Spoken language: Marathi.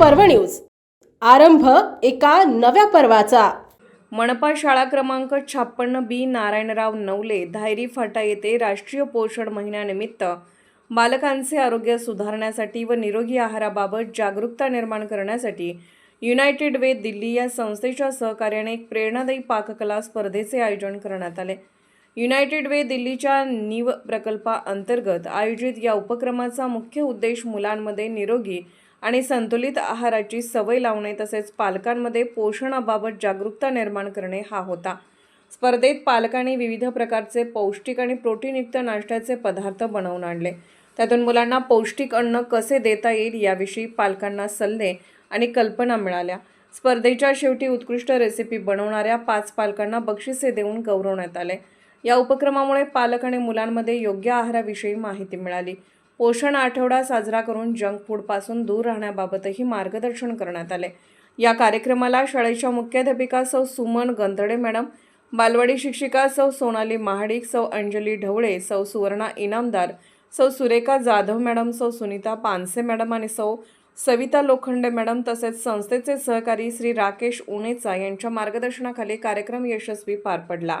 पर्व न्यूज. आरंभ एका नव्या पर्वाचा. मनपा शाळा क्रमांक छप्पन्न बी नारायणराव नवले धायरी फाटा येथे राष्ट्रीय पोषण महिन्यानिमित्त बालकांचे आरोग्य सुधारण्यासाठी व निरोगी आहाराबाबत जागरूकता निर्माण करण्यासाठी युनायटेड वे दिल्ली या संस्थेच्या सहकार्याने एक प्रेरणादायी पाककला स्पर्धेचे आयोजन करण्यात आले. युनायटेड वे दिल्लीच्या नीव प्रकल्पाअंतर्गत आयोजित या उपक्रमाचा मुख्य उद्देश मुलांमध्ये निरोगी आणि संतुलित आहाराची सवय लावणे तसेच पालकांमध्ये पोषणाबाबत जागरूकता निर्माण करणे हा होता. स्पर्धेत पालकांनी विविध प्रकारचे पौष्टिक आणि प्रोटीनयुक्त नाश्त्याचे पदार्थ बनवून आणले. त्यातून मुलांना पौष्टिक अन्न कसे देता येईल याविषयी पालकांना सल्ले आणि कल्पना मिळाल्या. स्पर्धेच्या शेवटी उत्कृष्ट रेसिपी बनवणाऱ्या पाच पालकांना बक्षिसे देऊन गौरवण्यात आले. या उपक्रमामुळे पालक आणि मुलांमध्ये योग्य आहाराविषयी माहिती मिळाली. पोषण आठवडा साजरा करून जंक फूडपासून दूर राहण्याबाबतही मार्गदर्शन करण्यात आले. या कार्यक्रमाला शाळेच्या मुख्याध्यापिका सौ सुमन गंधडे मॅडम बालवाडी शिक्षिका सौ सोनाली महाडिक सौ अंजली ढवळे सौ सुवर्णा इनामदार सौ सुरेखा जाधव मॅडम सौ सुनीता पानसे मॅडम आणि सौ सविता लोखंडे मॅडम तसेच संस्थेचे सहकारी श्री राकेश उनेचा यांच्या मार्गदर्शनाखाली कार्यक्रम यशस्वी पार पडला.